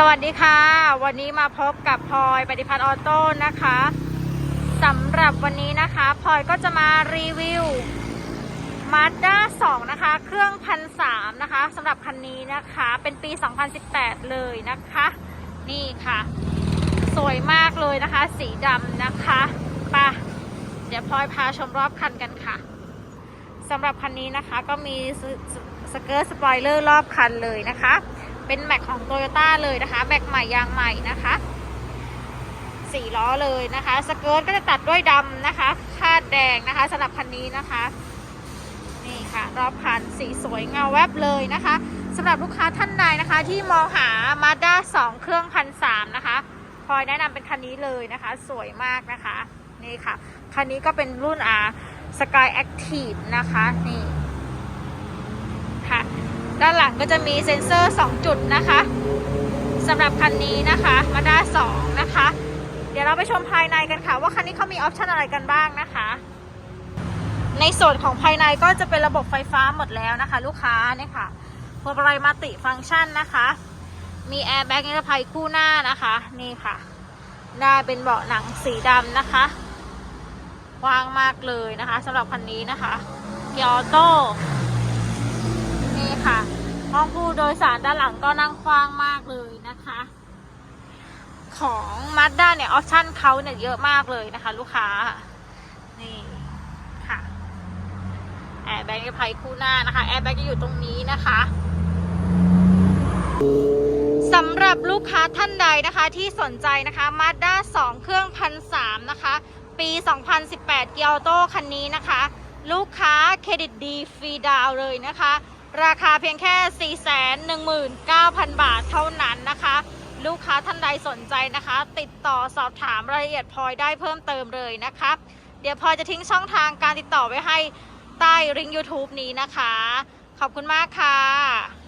สวัสดีค่ะ วันนี้มาพบกับพลอยปฏิพัฒน์ออโต้นะคะสำหรับวันนี้นะคะพลอยก็จะมารีวิว Mazda 2นะคะ เครื่องพันสามนะคะสำหรับคันนี้นะคะเป็นปี 2018 เลยนะคะ นี่ค่ะ สวยมากเลยนะคะ สีดำนะคะไปะเดี๋ยวพลอยพาชมรอบคันกันค่ะสำหรับคันนี้นะคะก็มีสสสเกิร์ตสปอยเลอร์รอบคันเลยนะคะ เป็นแม็กของโตโยต้าเลยนะคะแม็กใหม่ยางใหม่นะคะสี่ล้อเลยนะคะ สเกิร์ตก็จะตัดด้วยดำนะคะคาดแดงนะคะสำหรับคันนี้นะคะ นี่ค่ะ รอบคันสีสวยเงาแวบเลยนะคะสำหรับลูกค้าท่านใดนะคะ ที่มองหา Mazda 2เครื่องพันสามนะคะพลอยแนะนำเป็นคันนี้เลยนะคะ สวยมากนะคะ นี่ค่ะ คันนี้ก็เป็นรุ่นอ่า Sky Active นะคะ นี่ ด้านหลังก็จะมีเซ็นเซอร์ 2 จุดนะคะสำหรับคันนี้นะคะมาด้า2นะคะ เดี๋ยวเราไปชมภายในกันค่ะ ว่าคันนี้เขามีออปชันอะไรกันบ้างนะคะ ในส่วนของภายในก็จะเป็นระบบไฟฟ้าหมดแล้วนะคะ ลูกค้าเนี่ยค่ะพวงมาลัยมัลติฟังก์ชันนะคะ มีแอร์แบ็กนิรภัยคู่หน้านะคะ นี่ค่ะ ได้เป็นเบาะหนังสีดำนะคะกว้างมากเลยนะคะสำหรับคันนี้นะคะเกียร์ออโต้ ค่ะ ห้องผู้โดยสารด้านหลังก็นั่งกว้างมากเลยนะคะ ของมาด้าเนี่ยออปชั่นเขาเนี่ยเยอะมากเลยนะคะ ลูกค้า นี่ค่ะแอร์แบ็กภัยคู่หน้านะคะแอร์แบ็กจะอยู่ตรงนี้นะคะสำหรับลูกค้าท่านใดนะคะที่สนใจนะคะ Mazda 2เครื่องพันสามนะคะปี 2018 เกียร์โตคันนี้นะคะ ลูกค้าเครดิตดีฟรีดาวเลยนะคะ ราคาเพียงแค่ 419,000 บาทเท่านั้นนะคะ ลูกค้าท่านใดสนใจนะคะ ติดต่อสอบถามรายละเอียดพลอยได้เพิ่มเติมเลยนะคะ เดี๋ยวพลอยจะทิ้งช่องทางการติดต่อไว้ให้ใต้ริง YouTube นี้นะคะ ขอบคุณมากค่ะ